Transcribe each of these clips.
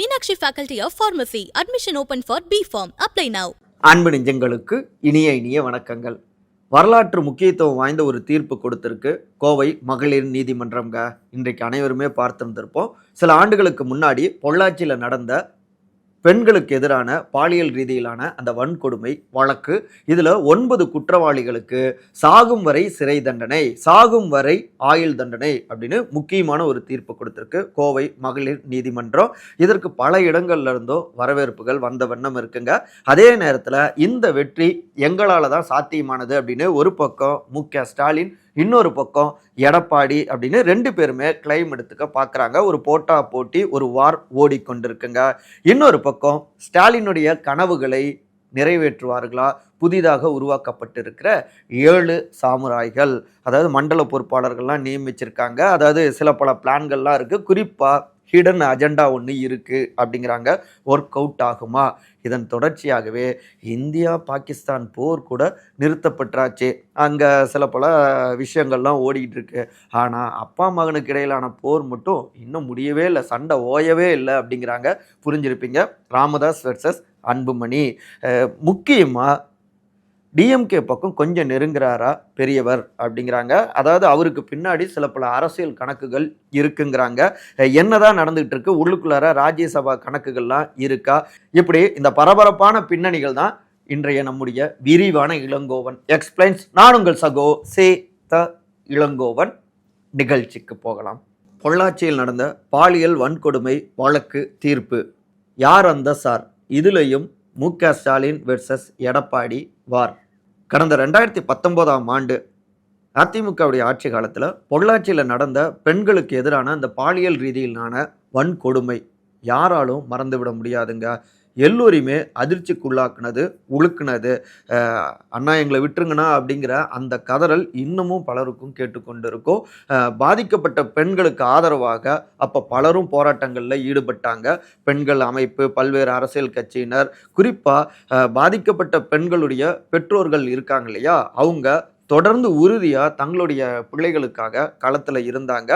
Meenakshi faculty of pharmacy admission open for B pharm apply now அன்பு நெஞ்சங்களுக்கு இனிய இனிய வணக்கங்கள். வரலாற்று முக்கியத்துவம் வாய்ந்த ஒரு தீர்ப்பு கொடுத்திருக்கு கோவை மகளிர் நீதிமன்றம்ங்க. இன்றைக்கு அனைவருமே பார்த்திருந்திருப்போம். சில ஆண்டுகளுக்கு முன்னாடி பொள்ளாச்சியில் நடந்த பெண்களுக்கு எதிரான பாலியல் ரீதியிலான அந்த வன்கொடுமை வழக்கு. இதில் ஒன்பது குற்றவாளிகளுக்கு சாகும் வரை சிறை தண்டனை சாகும் வரை ஆயுள் தண்டனை அப்படின்னு முக்கியமான ஒரு தீர்ப்பு கொடுத்திருக்கு. கோவை மகளிர் நீதிமன்றம். இதற்கு பல இடங்கள்ல இருந்தோ வரவேற்புகள் வந்த வண்ணம் இருக்குங்க. அதே நேரத்தில் இந்த வெற்றி எங்களால் தான் சாத்தியமானது அப்படின்னு ஒரு பக்கம் மு ஸ்டாலின் இன்னொரு பக்கம் எடப்பாடி அப்படின்னு ரெண்டு பேருமே கிளைம் எடுத்துக்க பார்க்குறாங்க ஒரு போட்டா போட்டி ஒரு வார் ஓடிக்கொண்டிருக்குங்க. இன்னொரு பக்கம் ஸ்டாலினுடைய கனவுகளை நிறைவேற்றுவார்களா? புதிதாக உருவாக்கப்பட்டிருக்கிற ஏழு சாமுராய்கள் அதாவது மண்டல பொறுப்பாளர்கள்லாம் நியமிச்சிருக்காங்க. அதாவது சில பல பிளான்கள்லாம் இருக்குது குறிப்பாக ஹிடன் அஜெண்டா ஒன்று இருக்குது அப்படிங்கிறாங்க ஒர்க் அவுட் ஆகுமா? இதன் தொடர்ச்சியாகவே இந்தியா பாகிஸ்தான் போர் கூட நிறுத்தப்பட்டாச்சு அங்கே சில பல விஷயங்கள்லாம் ஓடிக்கிட்டு இருக்கு. ஆனால் அப்பா மகனுக்கு இடையிலான போர் மட்டும் இன்னும் முடியவே இல்லை சண்டை ஓயவே இல்லை அப்படிங்கிறாங்க. புரிஞ்சிருப்பீங்க. ராமதாஸ் வெர்சஸ் அன்புமணி. முக்கியமாக டிஎம்கே பக்கம் கொஞ்சம் நெருங்குறாரா? பெரியவர் அப்படிங்கிறாங்க. அதாவது அவருக்கு பின்னாடி சில பல அரசியல் கணக்குகள் இருக்குங்கிறாங்க. என்னதான் நடந்துகிட்டு இருக்கு? உள்ளுக்குள்ளார ராஜ்யசபா கணக்குகள்லாம் இருக்கா? இப்படி இந்த பரபரப்பான பின்னணிகள் தான் இன்றைய நம்முடைய விரிவான இளங்கோவன். எக்ஸ்பிளைன்ஸ் நான் உங்கள் சகோ சே த இளங்கோவன். நிகழ்ச்சிக்கு போகலாம். பொள்ளாச்சியில் நடந்த பாலியல் வன்கொடுமை வழக்கு தீர்ப்பு. யார் அந்த சார்? இதுலேயும் மு. க. Stalin versus Edappadi war. கடந்த ரெண்டாயிரத்தி பத்தொம்போதாம் ஆண்டு அதிமுகவுடைய ஆட்சி காலத்தில் பொள்ளாச்சியில் நடந்த பெண்களுக்கு எதிரான அந்த பாலியல் ரீதியிலான வன்கொடுமை யாராலும் மறந்துவிட முடியாதுங்க. எல்லோரையுமே அதிர்ச்சிக்குள்ளாக்குனது உழுக்குனது அண்ணா எங்களை விட்டுருங்கண்ணா அப்படிங்கிற அந்த கதறல் இன்னமும் பலருக்கும் கேட்டுக்கொண்டு இருக்கும் பாதிக்கப்பட்ட பெண்களுக்கு ஆதரவாக அப்போ பலரும் போராட்டங்களில் ஈடுபட்டாங்க. பெண்கள் அமைப்பு பல்வேறு அரசியல் கட்சியினர் குறிப்பாக பாதிக்கப்பட்ட பெண்களுடைய பெற்றோர்கள் இருக்காங்க இல்லையா? அவங்க தொடர்ந்து உறுதியாக தங்களுடைய பிள்ளைகளுக்காக களத்தில் இருந்தாங்க.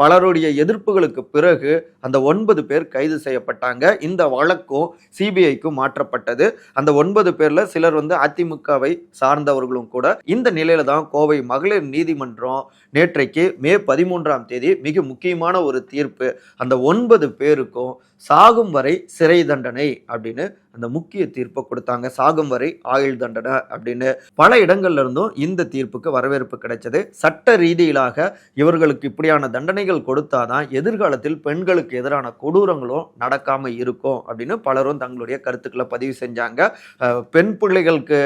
பலருடைய எதிர்ப்புகளுக்கு பிறகு அந்த ஒன்பது பேர் கைது செய்யப்பட்டாங்க. இந்த வழக்கும் சிபிஐக்கும் மாற்றப்பட்டது. அந்த ஒன்பது பேரில் சிலர் வந்து அதிமுகவை சார்ந்தவர்களும் கூட. இந்த நிலையில தான் கோவை மகளிர் நீதிமன்றம் நேற்றைக்கு மே பதிமூன்றாம் தேதி மிக முக்கியமான ஒரு தீர்ப்பு. அந்த ஒன்பது பேருக்கும் சாகும் வரை சிறை தண்டனை அப்படின்னு அந்த முக்கிய தீர்ப்பை கொடுத்தாங்க. சாகும் வரை ஆயுள் தண்டனை அப்படின்னு பல இடங்கள்ல இருந்தும் இந்த தீர்ப்புக்கு வரவேற்பு கிடைச்சது. சட்ட ரீதியிலாக இவர்களுக்கு இப்படியான தண்டனைகள் கொடுத்தாதான் எதிர்காலத்தில் பெண்களுக்கு எதிரான கொடூரங்களும் நடக்காம இருக்கும் அப்படின்னு பலரும் தங்களுடைய கருத்துக்களை பதிவு செஞ்சாங்க. பெண் பிள்ளைகளுக்கு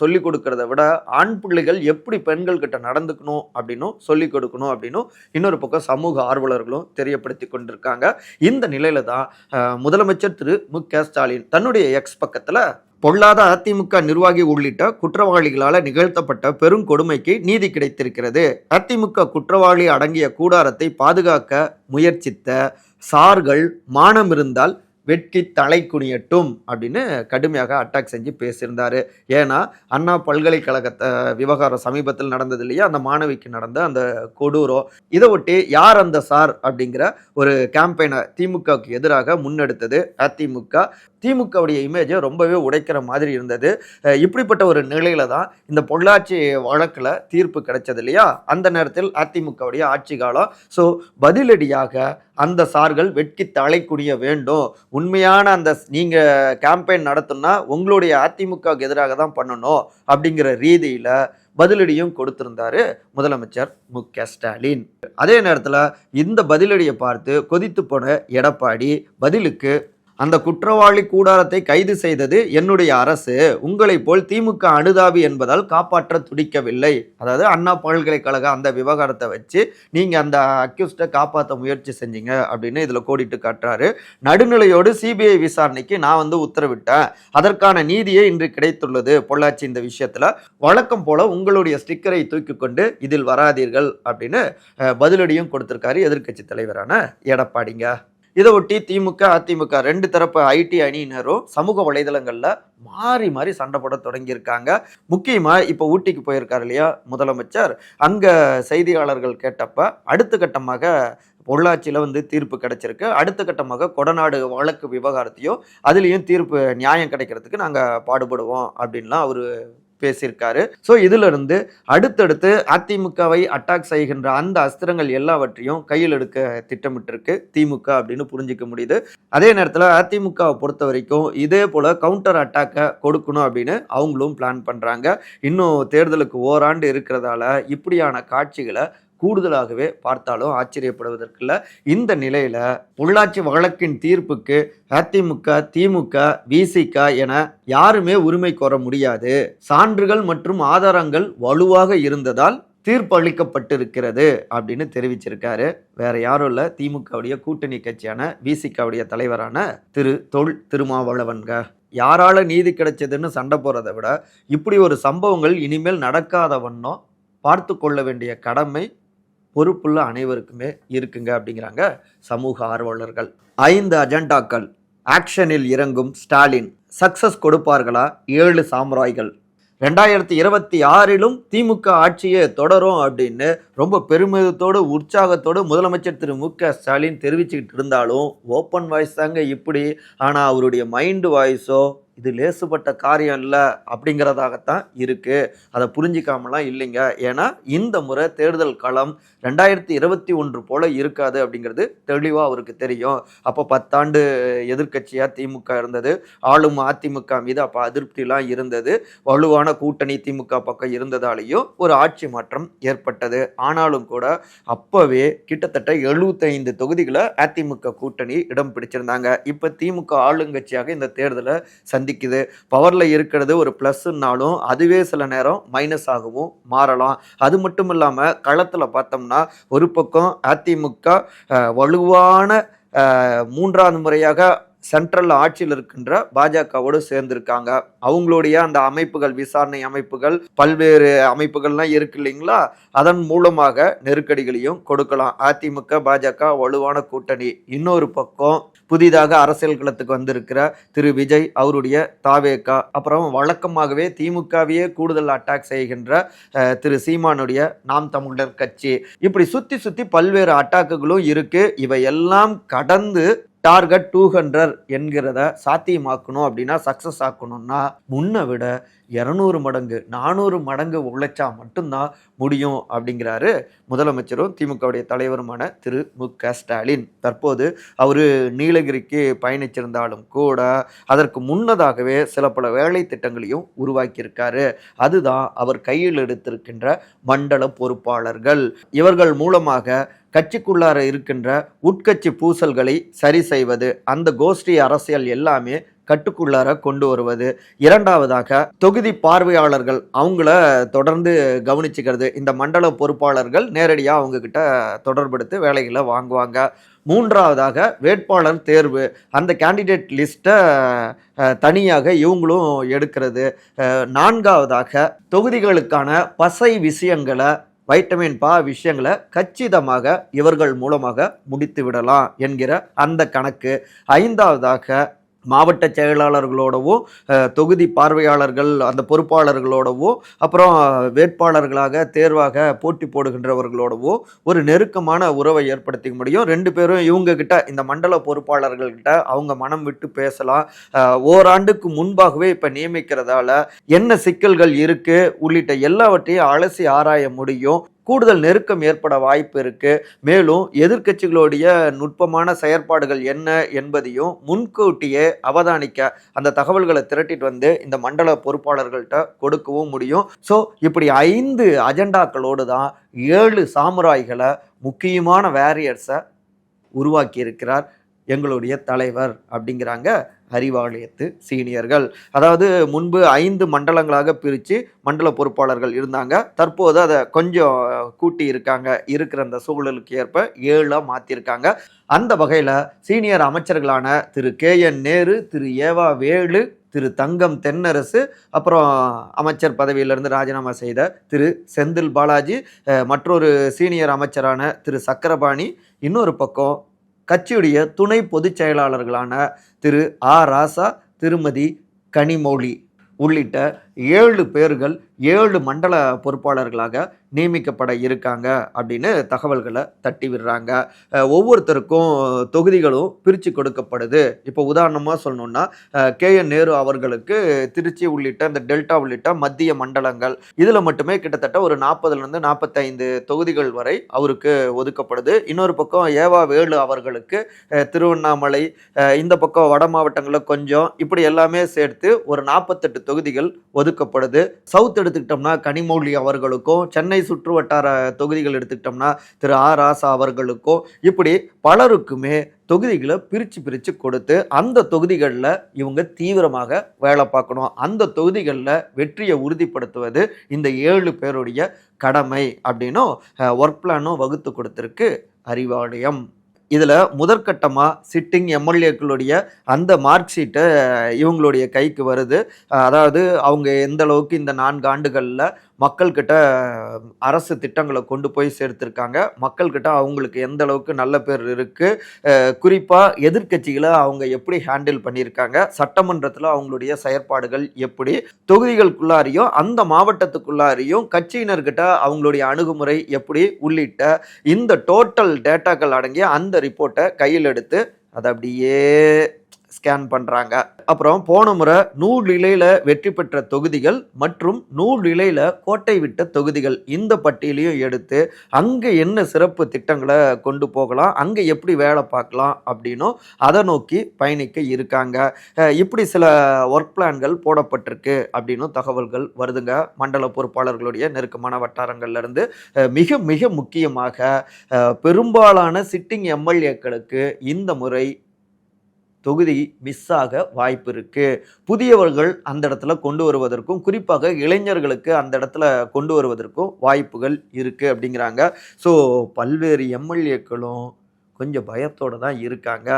சொல்லிக் கொடுக்கறத விட ஆண் பிள்ளைகள் எப்படி பெண்கள் கிட்ட நடந்துக்கணும் அப்படின்னும் சொல்லி கொடுக்கணும் அப்படின்னும் இன்னொரு பக்கம் சமூக ஆர்வலர்களும் தெரியப்படுத்தி கொண்டிருக்காங்க. இந்த நிலையில தான் முதலமைச்சர் திரு மு க ஸ்டாலின் தன்னுடைய எக்ஸ் பக்கத்தில் பொல்லாத அதிமுக நிர்வாகி உள்ளிட்ட குற்றவாளிகளால் நிகழ்த்தப்பட்ட பெருங்கொடுமைக்கு நீதி கிடைத்திருக்கிறது. அதிமுக குற்றவாளி அடங்கிய கூடாரத்தை பாதுகாக்க முயற்சித்த சார்கள் மானம் இருந்தால் வெட்கி தலை குனியட்டும் அப்படின்னு கடுமையாக அட்டாக் செஞ்சு பேசியிருந்தார். ஏன்னா அண்ணா பல்கலைக்கழகத்தை விவகாரம் சமீபத்தில் நடந்தது இல்லையா? அந்த மாணவிக்கு நடந்த அந்த கொடூரம் இதை ஒட்டி யார் அந்த சார் அப்படிங்கிற ஒரு கேம்பெயினை திமுகவுக்கு எதிராக முன்னெடுத்தது. அதிமுக திமுகவுடைய இமேஜை ரொம்பவே உடைக்கிற மாதிரி இருந்தது. இப்படிப்பட்ட ஒரு நிலையில தான் இந்த பொள்ளாச்சி வழக்கில் தீர்ப்பு கிடைச்சது இல்லையா? அந்த நேரத்தில் அதிமுகவுடைய ஆட்சி காலம். ஸோ பதிலடியாக அந்த சார்கள் வெட்கி தலை குனிய வேண்டும். உண்மையான அந்த நீங்கள் கேம்பெயின் நடத்தினா உங்களுடைய அதிமுகவுக்கு எதிராக தான் பண்ணணும் அப்படிங்கிற ரீதியில் பதிலடியும் கொடுத்திருந்தாரு முதலமைச்சர் மு க ஸ்டாலின். அதே நேரத்தில் இந்த பதிலடியை பார்த்து கொதித்து போன எடப்பாடி பதிலுக்கு அந்த குற்றவாளி கூடாரத்தை கைது செய்தது என்னுடைய அரசு. உங்களை போல் திமுக அனுதாபி என்பதால் காப்பாற்ற துடிக்கவில்லை. அதாவது அண்ணா பல்கலைக்கழக அந்த விவகாரத்தை வச்சு நீங்க அந்த அக்யூஸ்டை காப்பாற்ற முயற்சி செஞ்சீங்க அப்படின்னு இதுல கோடிட்டு காட்டுறாரு. நடுநிலையோடு சிபிஐ விசாரணைக்கு நான் வந்து உத்தரவிட்டேன். அதற்கான நீதியே இன்று கிடைத்துள்ளது. பொள்ளாச்சி இந்த விஷயத்துல வழக்கம் போல உங்களுடைய ஸ்டிக்கரை தூக்கி கொண்டு இதில் வராதீர்கள் அப்படின்னு பதிலடியும் கொடுத்திருக்காரு எதிர்க்கட்சி தலைவரான எடப்பாடிங்க. இதை ஒட்டி திமுக அதிமுக ரெண்டு தரப்பு ஐடி அணியினரும் சமூக வலைதளங்களில் மாறி மாறி சண்டை போட தொடங்கியிருக்காங்க. முக்கியமாக இப்போ ஊட்டிக்கு போயிருக்கார் இல்லையா முதலமைச்சர். அங்கே செய்தியாளர்கள் கேட்டப்ப அடுத்த கட்டமாக பொள்ளாச்சியில் வந்து தீர்ப்பு கிடைச்சிருக்கு. அடுத்த கட்டமாக கொடநாடு வழக்கு விவகாரத்தையும் அதுலேயும் தீர்ப்பு நியாயம் கிடைக்கிறதுக்கு நாங்கள் பாடுபடுவோம் அப்படின்லாம் அவர் பேசியிருக்காரு. ஸோ இதுல இருந்து அடுத்தடுத்து அதிமுகவை அட்டாக் செய்கின்ற அந்த அஸ்திரங்கள் எல்லாவற்றையும் கையில் எடுக்க திட்டமிட்டிருக்கு திமுக அப்படின்னு புரிஞ்சிக்க முடியுது. அதே நேரத்தில் அதிமுகவை பொறுத்த வரைக்கும் இதே போல கவுண்டர் அட்டாக்கை கொடுக்கணும் அப்படின்னு அவங்களும் பிளான் பண்ணுறாங்க இன்னும் தேர்தலுக்கு ஓராண்டு இருக்கிறதால இப்படியான காட்சிகளை கூடுதலாகவே பார்த்தாலும் ஆச்சரியப்படுவதற்கில்ல. இந்த நிலையில் பொள்ளாச்சி வழக்கின் தீர்ப்புக்கு அதிமுக திமுக விசிக என யாருமே உரிமை கோர முடியாது. சான்றுகள் மற்றும் ஆதாரங்கள் வலுவாக இருந்ததால் தீர்ப்பு அளிக்கப்பட்டிருக்கிறது அப்படின்னு தெரிவிச்சிருக்காரு. வேற யாரும் இல்ல. திமுகவுடைய கூட்டணி கட்சியான விசிகாவுடைய தலைவரான திரு தொல் திருமாவளவன்க. யாரால நீதி கிடைச்சதுன்னு சண்டை போறதை விட இப்படி ஒரு சம்பவங்கள் இனிமேல் நடக்காத வண்ணம் பார்த்து கொள்ள வேண்டிய கடமை பொறுப்புள்ள அனைவருக்குமே இருக்குங்க அப்படிங்கிறாங்க சமூக ஆர்வலர்கள். ஐந்து அஜெண்டாக்கள். ஆக்ஷனில் இறங்கும் ஸ்டாலின். சக்சஸ் கொடுப்பார்களா? ஏழு சாம்ராய்கள். ரெண்டாயிரத்தி இருபத்தி ஆறிலும் திமுக ஆட்சியை தொடரும் அப்படின்னு ரொம்ப பெருமிதத்தோடு உற்சாகத்தோடு முதலமைச்சர் திரு. மு. க. ஸ்டாலின் தெரிவிச்சுக்கிட்டு இருந்தாலும் ஓப்பன் வாய்ஸ் தாங்க இப்படி. ஆனால் அவருடைய மைண்டு வாய்ஸோ இது லேசுப்பட்ட காரியம் இல்லை அப்படிங்கிறதாகத்தான் இருக்குது அதை புரிஞ்சிக்காமலாம் இல்லைங்க. ஏன்னா இந்த முறை தேர்தல் களம் ரெண்டாயிரத்தி இருபத்தி ஒன்று போல் இருக்காது அப்படிங்கிறது தெளிவாக அவருக்கு தெரியும். அப்போ பத்தாண்டு எதிர்க்கட்சியாக திமுக இருந்தது. ஆளும் அதிமுக மீது அப்போ அதிருப்திலாம் இருந்தது. வலுவான கூட்டணி திமுக பக்கம் இருந்ததாலேயும் ஒரு ஆட்சி மாற்றம் ஏற்பட்டது. ஆனாலும் கூட அப்போவே கிட்டத்தட்ட எழுபத்தைந்து தொகுதிகளை அதிமுக கூட்டணி இடம் பிடிச்சிருந்தாங்க. இப்போ திமுக ஆளுங்கட்சியாக இந்த தேர்தலை சந்திக்குது பவரில் இருக்கிறது ஒரு ப்ளஸ்னாலும் அதுவே சில நேரம் மைனஸ் ஆகவும் மாறலாம். அது மட்டும் இல்லாமல் களத்தில் பார்த்தோம்னா ஒரு பக்கம் அதிமுக வலுவான மூன்றாவது முறையாக சென்ட்ரல் ஆட்சியில் இருக்கின்ற பாஜகவோடு சேர்ந்திருக்காங்க. அவங்களுடைய அந்த அமைப்புகள் விசாரணை அமைப்புகள் பல்வேறு அமைப்புகள்லாம் இருக்கு இல்லைங்களா? அதன் மூலமாக நெருக்கடிகளையும் கொடுக்கலாம். அதிமுக பாஜக வலுவான கூட்டணி. இன்னொரு பக்கம் புதிதாக அரசியல் களத்துக்கு வந்திருக்கிற திரு விஜய் அவருடைய தாவேகா அப்புறம் வழக்கமாகவே திமுகவையே கூடுதல் அட்டாக் செய்கின்ற திரு சீமானுடைய நாம் தமிழர் கட்சி. இப்படி சுத்தி சுத்தி பல்வேறு அட்டாக்குகளும் இருக்கு. இவையெல்லாம் கடந்து டார்கெட் டூ ஹண்ட்ரட் என்கிறத சாத்தியமாக்கணும் அப்படின்னா சக்ஸஸ் ஆக்கணும்னா முன்னை விட இரநூறு மடங்கு நானூறு மடங்கு உழைச்சா மட்டும்தான் முடியும் அப்படிங்கிறாரு முதலமைச்சரும் திமுகவுடைய தலைவருமான திரு. மு. க. ஸ்டாலின். தற்போது அவர் நீலகிரிக்கு பயணிச்சிருந்தாலும் கூட அதற்கு முன்னதாகவே சில பல வேலை திட்டங்களையும் உருவாக்கியிருக்காரு. அதுதான் அவர் கையில் எடுத்திருக்கின்ற மண்டல பொறுப்பாளர்கள். இவர்கள் மூலமாக கட்சிக்குள்ளார இருக்கின்ற உட்கட்சி பூசல்களை சரி செய்வது அந்த கோஷ்டி அரசியல் எல்லாமே கட்டுக்குள்ளார கொண்டு வருவது. இரண்டாவதாக தொகுதி பார்வையாளர்கள் அவங்கள தொடர்ந்து கவனிச்சுக்கிறது. இந்த மண்டல பொறுப்பாளர்கள் நேரடியாக அவங்க கிட்ட வேலைகளை வாங்குவாங்க. மூன்றாவதாக வேட்பாளர் தேர்வு. அந்த கேண்டிடேட் லிஸ்ட்டை தனியாக இவங்களும் எடுக்கிறது. நான்காவதாக தொகுதிகளுக்கான பசை விஷயங்களை வைட்டமின் பா விஷயங்களை கச்சிதமாக இவர்கள் மூலமாக முடித்து விடலாம் என்கிற அந்த கணக்கு. ஐந்தாவதாக மாவட்ட செயலாளர்களோடவோ தொகுதி பார்வையாளர்கள் அந்த பொறுப்பாளர்களோடவோ அப்புறம் வேட்பாளர்களாக தேர்வாக போட்டி போடுகின்றவர்களோடவோ ஒரு நெருக்கமான உறவை ஏற்படுத்திக்க முடியும். ரெண்டு பேரும் இவங்கக்கிட்ட இந்த மண்டல பொறுப்பாளர்கள்கிட்ட அவங்க மனம் விட்டு பேசலாம். ஓராண்டுக்கு முன்பாகவே இப்போ நியமிக்கிறதால என்ன சிக்கல்கள் இருக்குது உள்ளிட்ட எல்லாவற்றையும் அலசி ஆராய முடியும். கூடுதல் நெருக்கம் ஏற்பட வாய்ப்பு இருக்கு. மேலும் எதிர்க்கட்சிகளுடைய நுட்பமான செயற்பாடுகள் என்ன என்பதையும் முன்கூட்டியே அவதானிக்க அந்த தகவல்களை திரட்டிட்டு வந்து இந்த மண்டல பொறுப்பாளர்கள்ட்ட கொடுக்கவும் முடியும். ஸோ இப்படி ஐந்து அஜெண்டாக்களோடு தான் ஏழு சாமுராய்களை முக்கியமான வேரியர்ஸை உருவாக்கி இருக்கிறார் எங்களுடைய தலைவர் அப்படிங்கிறாங்க. அறிவாலயத்து சீனியர்கள். அதாவது முன்பு ஐந்து மண்டலங்களாக பிரித்து மண்டல பொறுப்பாளர்கள் இருந்தாங்க. தற்போது அதை கொஞ்சம் கூட்டி இருக்காங்க. இருக்கிற அந்த சூழலுக்கு ஏற்ப ஏழாக மாற்றிருக்காங்க அந்த வகையில் சீனியர் அமைச்சர்களான திரு. கே. என். நேரு திரு. ஏவா வேலு திரு. தங்கம் தென்னரசு அப்புறம் அமைச்சர் பதவியிலிருந்து ராஜினாமா செய்த திரு. செந்தில் பாலாஜி மற்றொரு சீனியர் அமைச்சரான திரு. சக்கரபாணி இன்னொரு பக்கம் கட்சியுடைய துணை பொதுச் செயலாளர்களான திரு ஆ. ராசா திருமதி கனிமொழி உள்ளிட்ட ஏழு பேர்கள் ஏழு மண்டல பொறுப்பாளர்களாக நியமிக்கப்பட இருக்காங்க அப்படின்னு தகவல்களை தட்டி விடுறாங்க. ஒவ்வொருத்தருக்கும் தொகுதிகளும் பிரித்து கொடுக்கப்படுது. இப்போ உதாரணமாக சொல்லணும்னா கே என் நேரு அவர்களுக்கு திருச்சி உள்ளிட்ட இந்த டெல்டா உள்ளிட்ட மத்திய மண்டலங்கள் இதில் மட்டுமே கிட்டத்தட்ட ஒரு நாற்பதுலேருந்து நாற்பத்தைந்து தொகுதிகள் வரை அவருக்கு ஒதுக்கப்படுது. இன்னொரு பக்கம் ஏவா வேலு அவர்களுக்கு திருவண்ணாமலை இந்த பக்கம் வட மாவட்டங்களில் கொஞ்சம் இப்படி எல்லாமே சேர்த்து ஒரு நாற்பத்தெட்டு தொகுதிகள் ஒதுக்கப்படுது. சவுத் எடுத்துக்கிட்டோம்னா கனிமொழி அவர்களுக்கும் சென்னை சுற்று வட்டார தொகுதிகள் எடுத்துக்கிட்டோம்னா திரு ஆ. ராசா அவர்களுக்கும் இப்படி பலருக்குமே தொகுதிகளை பிரித்து பிரித்து கொடுத்து அந்த தொகுதிகளில் இவங்க தீவிரமாக வேலை பார்க்கணும். அந்த தொகுதிகளில் வெற்றியை உறுதிப்படுத்துவது இந்த ஏழு பேருடைய கடமை அப்படின்னும் ஒர்க் பிளானும் வகுத்து கொடுத்துருக்கு அறிவாலயம். இதில் முதற்கட்டமாக சிட்டிங் எம்எல்ஏக்களுடைய அந்த மார்க் ஷீட்டை இவங்களுடைய கைக்கு வருது. அதாவது அவங்க எந்த அளவுக்கு இந்த நான்கு ஆண்டுகளில் மக்கள்கிட்ட அரசு திட்டங்களை கொண்டு போய் சேர்த்துருக்காங்க. மக்கள்கிட்ட அவங்களுக்கு எந்த அளவுக்கு நல்ல பேர் இருக்குது குறிப்பாக எதிர்க்கட்சிகளை அவங்க எப்படி ஹேண்டில் பண்ணியிருக்காங்க சட்டமன்றத்தில் அவங்களுடைய செயற்பாடுகள் எப்படி தொகுதிகளுக்குள்ளாரையும் அந்த மாவட்டத்துக்குள்ளாரையும் கட்சியினர்கிட்ட அவங்களுடைய அணுகுமுறை எப்படி உள்ளிட்ட இந்த டோட்டல் டேட்டாக்கள் அடங்கிய அந்த ரிப்போர்ட்டை கையில் எடுத்து அதை அப்படியே ஸ்கேன் பண்ணுறாங்க அப்புறம் போன முறை நூறு நிலையில் வெற்றி பெற்ற தொகுதிகள் மற்றும் நூறு நிலையில் கோட்டை விட்ட தொகுதிகள் இந்த பட்டியலையும் எடுத்து அங்கே என்ன சிறப்பு திட்டங்களை கொண்டு போகலாம் அங்கே எப்படி வேலை பார்க்கலாம் அப்படின்னும் அதை நோக்கி பயணிக்க இருக்காங்க. இப்படி சில ஒர்க் பிளான்கள் போடப்பட்டிருக்கு அப்படின்னும் தகவல்கள் வருதுங்க. மண்டல பொறுப்பாளர்களுடைய நெருக்கமான வட்டாரங்கள்லேருந்து மிக மிக முக்கியமாக பெரும்பாலான சிட்டிங் எம்எல்ஏக்களுக்கு இந்த முறை தொகுதி மிஸ் ஆக வாய்ப்பு இருக்குது புதியவர்கள் அந்த இடத்துல கொண்டு வருவதற்கும் குறிப்பாக இளைஞர்களுக்கு அந்த இடத்துல கொண்டு வருவதற்கும் வாய்ப்புகள் இருக்குது அப்படிங்கிறாங்க. ஸோ பல்வேறு எம்எல்ஏக்களும் கொஞ்சம் பயத்தோடு தான் இருக்காங்க.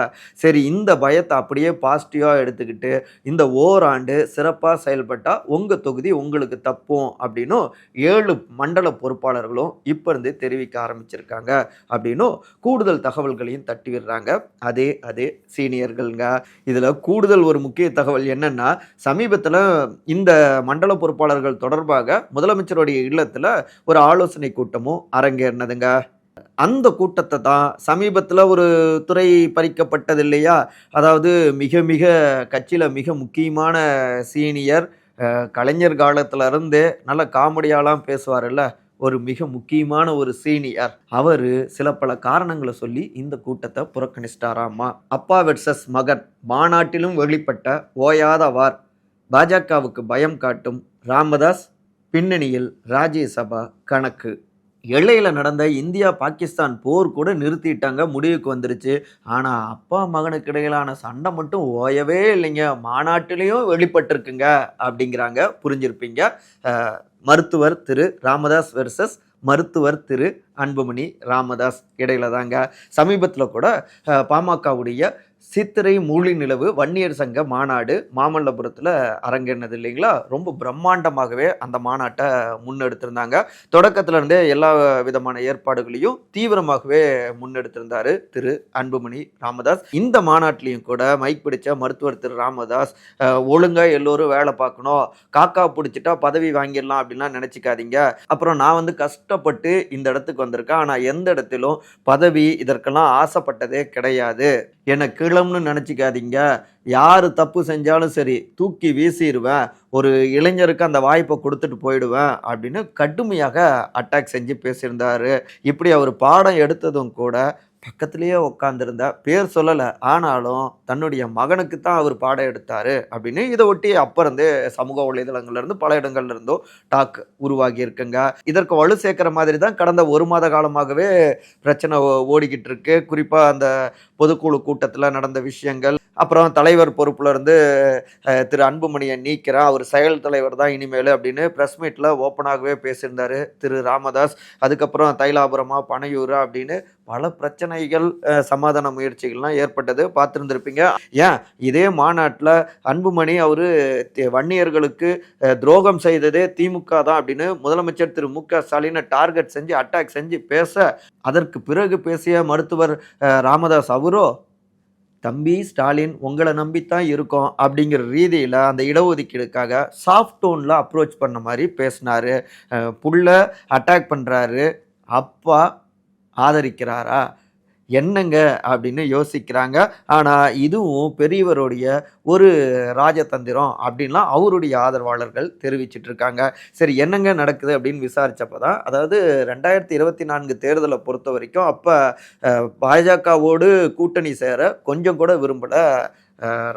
சரி இந்த பயத்தை அப்படியே பாசிட்டிவாக எடுத்துக்கிட்டு இந்த ஓராண்டு சிறப்பாக செயல்பட்டால் உங்கள் தொகுதி உங்களுக்கு தப்பும் அப்படின்னும் ஏழு மண்டல பொறுப்பாளர்களும் இப்போ இருந்து தெரிவிக்க ஆரம்பிச்சிருக்காங்க அப்படின்னும் கூடுதல் தகவல்களையும் தட்டி விடுறாங்க. அதே அதே சீனியர்கள்ங்க. இதில் கூடுதல் ஒரு முக்கிய தகவல் என்னென்னா சமீபத்தில் இந்த மண்டல பொறுப்பாளர்கள் தொடர்பாக முதலமைச்சருடைய இல்லத்தில் ஒரு ஆலோசனை கூட்டமும் அரங்கேறினதுங்க. அந்த கூட்டத்தை தான் சமீபத்தில் ஒரு துறை பறிக்கப்பட்டது இல்லையா அதாவது மிக மிக கட்சியில் மிக முக்கியமான சீனியர் கலைஞர் காலத்துல இருந்தே நல்ல காமெடியாலாம் பேசுவார்ல ஒரு மிக முக்கியமான ஒரு சீனியர். அவர் சில பல காரணங்களை சொல்லி இந்த கூட்டத்தை புறக்கணிச்சிட்டாராமா? அப்பா வெர்சஸ் மகன் மாநாட்டிலும் வெளிப்பட்ட ஓயாத வார். பாஜகவுக்கு பயம் காட்டும் ராமதாஸ் பின்னணியில் ராஜ்யசபா கணக்கு. எல்லையில் நடந்த இந்தியா பாகிஸ்தான் போர் கூட நிறுத்திட்டாங்க. முடிவுக்கு வந்துருச்சு. ஆனால் அப்பா மகனுக்கு இடையிலான சண்டை மட்டும் ஓயவே இல்லைங்க. மாநாட்டிலையும் வெளிப்பட்டிருக்குங்க அப்படிங்கிறாங்க. புரிஞ்சிருப்பீங்க. மருத்துவர் திரு ராமதாஸ் வெர்சஸ் மருத்துவர் திரு அன்புமணி ராமதாஸ் இடையில தாங்க சமீபத்தில் கூட பாமகவுடைய சித்திரை மூலி நிலவு வன்னியர் சங்க மாநாடு மாமல்லபுரத்தில் அரங்கேறினது இல்லைங்களா? ரொம்ப பிரம்மாண்டமாகவே அந்த மாநாட்டை முன்னெடுத்திருந்தாங்க. தொடக்கத்துல இருந்தே எல்லா விதமான ஏற்பாடுகளையும் தீவிரமாகவே முன்னெடுத்திருந்தார் திரு அன்புமணி ராமதாஸ். இந்த மாநாட்டிலையும் கூட மைக் பிடிச்ச மருத்துவர் திரு ராமதாஸ் ஒழுங்காக எல்லோரும் வேலை பார்க்கணும் காக்கா பிடிச்சிட்டா பதவி வாங்கிடலாம் அப்படின்லாம் நினச்சிக்காதீங்க. அப்புறம் நான் வந்து கஷ்டப்பட்டு இந்த இடத்துக்கு வந்திருக்கேன். ஆனால் எந்த இடத்திலும் பதவி இதற்கெல்லாம் ஆசைப்பட்டதே கிடையாது. என்னை கிளம்னு நினச்சிக்காதீங்க. யார் தப்பு செஞ்சாலும் சரி தூக்கி வீசிடுவேன் ஒரு இளைஞருக்கு அந்த வாய்ப்பை கொடுத்துட்டு போயிடுவேன் அப்படின்னு கடுமையாக அட்டாக் செஞ்சு பேசியிருந்தார். இப்படி அவர் பாடம் எடுத்ததும் கூட பக்கத்துலேயே உட்காந்துருந்தா பேர் சொல்லலை. ஆனாலும் தன்னுடைய மகனுக்கு தான் அவர் பாடம் எடுத்தார் அப்படின்னு இதை ஒட்டி அப்போ இருந்தே சமூக வலைதளங்கள்லேருந்து பல இடங்கள்லிருந்தும் டாக் உருவாகி இருக்குங்க இதற்கு வலு சேர்க்குற மாதிரி தான் கடந்த ஒரு மாத காலமாகவே பிரச்சனை ஓ- ஓடிக்கிட்டு இருக்கு குறிப்பாக அந்த பொதுக்குழு கூட்டத்தில் நடந்த விஷயங்கள். அப்புறம் தலைவர் பொறுப்புலேருந்து திரு அன்புமணியை நீக்கிறேன் அவர் செயல் தலைவர் தான் இனிமேல் அப்படின்னு ப்ரெஸ் மீட்டில் ஓப்பனாகவே பேசியிருந்தாரு திரு ராமதாஸ். அதுக்கப்புறம் தைலாபுரமா பனையூரா அப்படின்னு பல பிரச்சனைகள் சமாதான முயற்சிகள்லாம் ஏற்பட்டது. பார்த்துருந்துருப்பீங்க. ஏன்? இதே மாநாட்டில் அன்புமணி அவர் வன்னியர்களுக்கு துரோகம் செய்ததே திமுக தான் அப்படின்னு முதலமைச்சர் திரு மு க ஸ்டாலினை டார்கெட் செஞ்சு அட்டாக் செஞ்சு பேச அதற்கு பிறகு பேசிய மருத்துவர் ராமதாஸ் அவரோ தம்பி ஸ்டாலின் உங்களை நம்பித்தான் இருக்கோம் அப்படிங்கிற ரீதியில் அந்த இடஒதுக்கீடுக்காக சாஃப்ட் டோனில் அப்ரோச் பண்ண மாதிரி பேசினாரு. புள்ள அட்டாக் பண்ணுறாரு அப்பா ஆதரிக்கிறாரா? என்னங்க அப்படின்னு யோசிக்கிறாங்க. ஆனால் இதுவும் பெரியவருடைய ஒரு ராஜதந்திரம் அப்படின்லாம் அவருடைய ஆதரவாளர்கள் தெரிவிச்சிட்டு இருக்காங்க சரி என்னங்க நடக்குது அப்படின்னு விசாரிச்சப்ப தான் அதாவது ரெண்டாயிரத்தி இருபத்தி நான்கு தேர்தலை பொறுத்த வரைக்கும் அப்போ பாஜகவோடு கூட்டணி சேர கொஞ்சம் கூட விரும்பல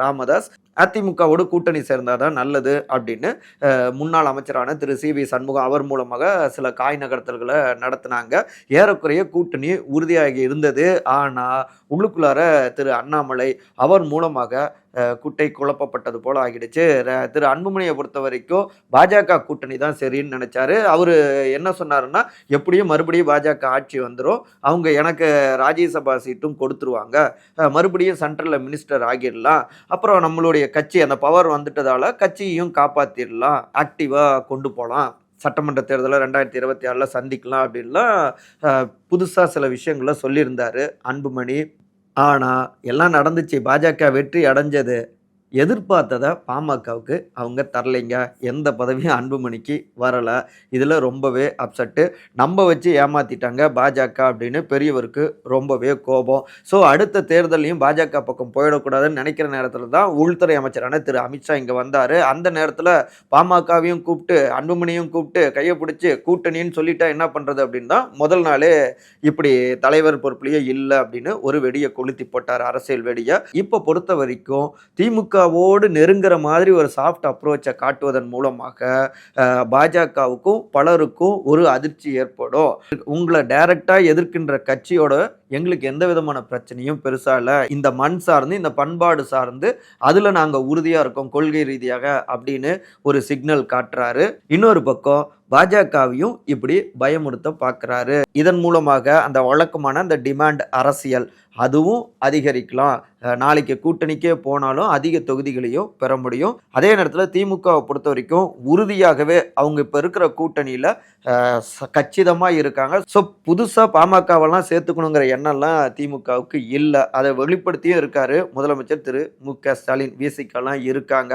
ராமதாஸ். அதிமுகவோடு கூட்டணி சேர்ந்தாதான் நல்லது அப்படின்னு முன்னாள் அமைச்சரான திரு. சி. வி. சண்முகம் அவர் மூலமாக சில காய் நகர்த்தல்களை நடத்தினாங்க. ஏறக்குறைய கூட்டணி உறுதியாகி இருந்தது. ஆனால் உள்ளுக்குள்ளார திரு. அண்ணாமலை அவர் மூலமாக குட்டை குழப்பப்பட்டது போல ஆகிடுச்சு. திரு. அன்புமணியை பொறுத்த வரைக்கும் பாஜக கூட்டணி தான் சரின்னு நினச்சாரு. அவர் என்ன சொன்னாருன்னா எப்படியும் மறுபடியும் பாஜக ஆட்சி வந்துடும் அவங்க எனக்கு ராஜ்யசபா சீட்டும் கொடுத்துருவாங்க. மறுபடியும் சென்ட்ரலில் மினிஸ்டர் ஆகிடலாம். அப்புறம் நம்மளுடைய கட்சி அந்த பவர் வந்துட்டதால் கட்சியையும் காப்பாற்றிடலாம் ஆக்டிவாக கொண்டு போகலாம் சட்டமன்ற தேர்தலில் ரெண்டாயிரத்தி இருபத்தி ஆறில் சந்திக்கலாம் அப்படின்லாம் புதுசாக சில விஷயங்களை சொல்லியிருந்தார் அன்புமணி. ஆனால் எல்லாம் நடந்துச்சு. பாஜக வெற்றி அடைஞ்சது. எதிர்பார்த்ததை பாமகவுக்கு அவங்க தரலைங்க. எந்த பதவியும் அன்புமணிக்கு வரலை. இதில் ரொம்பவே அப்செட்டு நம்ம வச்சு ஏமாத்திட்டாங்க பாஜக அப்படின்னு பெரியவருக்கு ரொம்பவே கோபம். ஸோ அடுத்த தேர்தலையும் பாஜக பக்கம் போயிடக்கூடாதுன்னு நினைக்கிற நேரத்தில் தான் உள்துறை அமைச்சரான திரு அமித்ஷா இங்கே வந்தார். அந்த நேரத்தில் பாமகவையும் கூப்பிட்டு அன்புமணியும் கூப்பிட்டு கையை பிடிச்சி கூட்டணின்னு சொல்லிட்டா என்ன பண்ணுறது அப்படின்னு தான் முதல் நாளே இப்படி தலைவர் பொறுப்புலேயே இல்லை அப்படின்னு ஒரு வெடியை கொளுத்தி போட்டார் அரசியல் வெடியை. இப்போ பொறுத்த வரைக்கும் திமுக பாஜகவோடு நெருங்குற மாதிரி ஒரு சாஃப்ட் அப்ரோச்சை காட்டுவதன் மூலமாக பாஜகவுக்கும் பலருக்கும் ஒரு அதிர்ச்சி ஏற்படும். உங்களை டைரக்டாக எதிர்க்கின்ற கட்சியோட எங்களுக்கு எந்த விதமான பிரச்சனையும் பெருசாக இல்லை. இந்த மண் சார்ந்து இந்த பண்பாடு சார்ந்து அதில் நாங்கள் உறுதியாக இருக்கோம் கொள்கை ரீதியாக அப்படின்னு ஒரு சிக்னல் காட்டுறாரு. இன்னொரு பக்கம் பாஜகவையும் இப்படி பயமுறுத்த பார்க்குறாரு. இதன் மூலமாக அந்த வழக்கமான அந்த டிமாண்ட் அரசியல் அதுவும் அதிகரிக்கலாம். நாளைக்கு கூட்டணிக்கே போனாலும் அதிக தொகுதிகளையும் பெற முடியும். அதே நேரத்தில் திமுகவை பொறுத்த வரைக்கும் உறுதியாகவே அவங்க இப்போ இருக்கிற கூட்டணியில் கச்சிதமாக இருக்காங்க. ஸோ புதுசாக பாமகவெல்லாம் சேர்த்துக்கணுங்கிற எண்ணம்லாம் திமுகவுக்கு இல்லை. அதை வெளிப்படுத்தியும் இருக்கார் முதலமைச்சர் திரு. மு. க. ஸ்டாலின். விசிகெல்லாம் இருக்காங்க.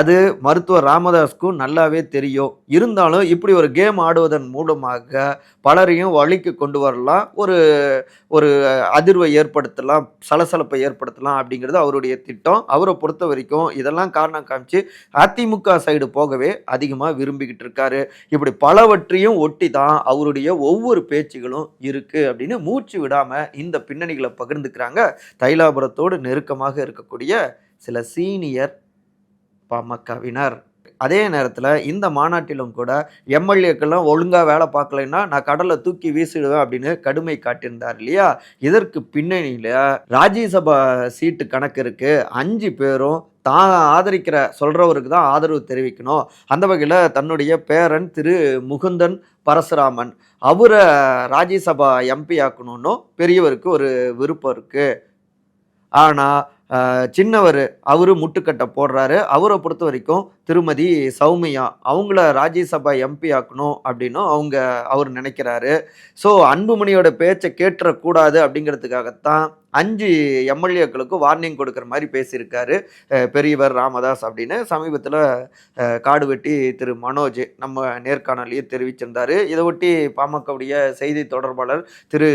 அது மருத்துவர் ராமதாஸ்க்கும் நல்லாவே தெரியும். இருந்தாலும் இப்படி ஒரு கேம் ஆடுவதன் மூலமாக பலரையும் வழிக்கு கொண்டு வரலாம். ஒரு ஒரு அதிர்வை ஏற்படுத்தலாம் சலசலப்பை ஏற்படுத்தலாம் அப்படிங்கிறது அவருடைய திட்டம். அவரை பொறுத்த வரைக்கும் இதெல்லாம் காரணம் காமிச்சு அதிமுக சைடு போகவே அதிகமாக விரும்பிக்கிட்டு இருக்காரு. இப்படி பலவற்றையும் ஒட்டி தான் அவருடைய ஒவ்வொரு பேச்சுகளும் இருக்குது அப்படின்னு மூச்சு விடாமல் இந்த பின்னணிகளை பகிர்ந்துக்கிறாங்க. தைலாபுரத்தோடு நெருக்கமாக இருக்கக்கூடிய சில சீனியர் பாமகவினர் அதே நேரத்தில் இந்த மாநாட்டிலும் கூட எம்எல்ஏக்கெல்லாம் ஒழுங்காக வேலை பார்க்கலைன்னா நான் கடலை தூக்கி வீசிடுவேன் அப்படின்னு கடுமை காட்டியிருந்தார் இல்லையா? இதற்கு பின்னணியில் ராஜ்யசபா சீட்டு கணக்கு இருக்குது அஞ்சு பேரும் தான் ஆதரிக்கிற சொல்கிறவருக்கு தான் ஆதரவு தெரிவிக்கணும். அந்த வகையில் தன்னுடைய பேரன் திரு முகுந்தன் பரசுராமன் அவரை ராஜ்யசபா எம்பி ஆக்கணும்னும் பெரியவருக்கு ஒரு விருப்பம் இருக்குது ஆனால் சின்னவர் அவரு முட்டுக்கட்டை போடுறாரு. அவரை பொறுத்த வரைக்கும் திருமதி சௌமியா அவங்கள ராஜ்யசபா எம்பி ஆக்கணும் அப்படின்னும் அவங்க அவர் நினைக்கிறாரு. ஸோ அன்புமணியோட பேச்சை கேட்டுறக்கூடாது அப்படிங்கிறதுக்காகத்தான் அஞ்சு எம்எல்ஏக்களுக்கும் வார்னிங் கொடுக்குற மாதிரி பேசியிருக்காரு பெரியவர் ராமதாஸ் அப்படின்னு. சமீபத்தில் காடு வெட்டி திரு மனோஜ் நம்ம நேர்காணலையே தெரிவிச்சிருந்தார். இதை ஒட்டி பாமகவுடைய செய்தி தொடர்பாளர் திரு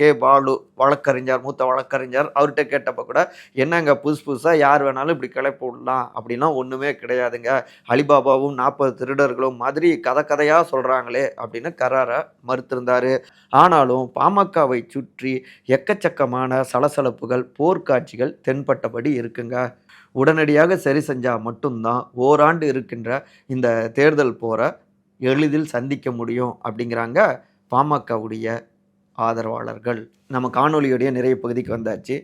கே பாலு வழக்கறிஞர் மூத்த வழக்கறிஞர் அவர்கிட்ட கேட்டப்ப கூட என்னங்க புதுசு புதுசாக யார் வேணாலும் இப்படி கிளப்பி விடலாம் அப்படின்னா ஒன்றுமே கிடையாதுங்க. அலிபாபாவும் நாற்பது திருடர்களும் மாதிரி கதை கதையாக சொல்கிறாங்களே அப்படின்னு கராரை மறுத்திருந்தார். ஆனாலும் பாமகவை சுற்றி எக்கச்சக்கமான சலசலப்புகள் போர்க்காட்சிகள் தென்பட்டபடி இருக்குங்க. உடனடியாக சரி செஞ்சால் மட்டும்தான் ஓராண்டு இருக்கின்ற இந்த தேர்தல் போரை எளிதில் சந்திக்க முடியும் அப்படிங்கிறாங்க பாமகவுடைய ஆதரவாளர்கள். நம்ம காணொளியுடைய நிறைய பகுதிக்கு வந்தாச்சு.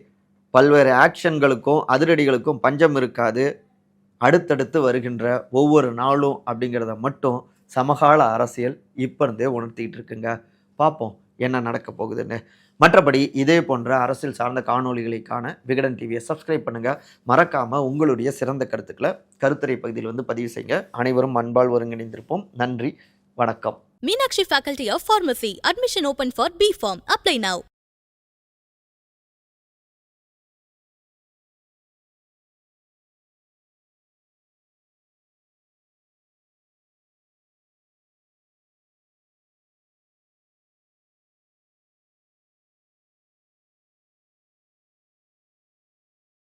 பல்வேறு ஆக்ஷன்களுக்கும் அதிரடிகளுக்கும் பஞ்சம் இருக்காது. அடுத்தடுத்து வருகின்ற ஒவ்வொரு நாளும் அப்படிங்கிறத மட்டும் சமகால அரசியல் இப்போ இருந்தே உணர்த்திக்கிட்டு இருக்குங்க. பார்ப்போம் என்ன நடக்க போகுதுன்னு. மற்றபடி இதே போன்ற அரசியல் சார்ந்த காணொளிகளை காண விகடன் டிவியை சப்ஸ்கிரைப் பண்ணுங்கள் மறக்காமல் உங்களுடைய சிறந்த கருத்துக்களை கருத்துரை பகுதியில் வந்து பதிவு செய்யுங்க. அனைவரும் அன்பால் ஒருங்கிணைந்திருப்போம். நன்றி வணக்கம். Meenakshi faculty of pharmacy admission open for B pharm apply now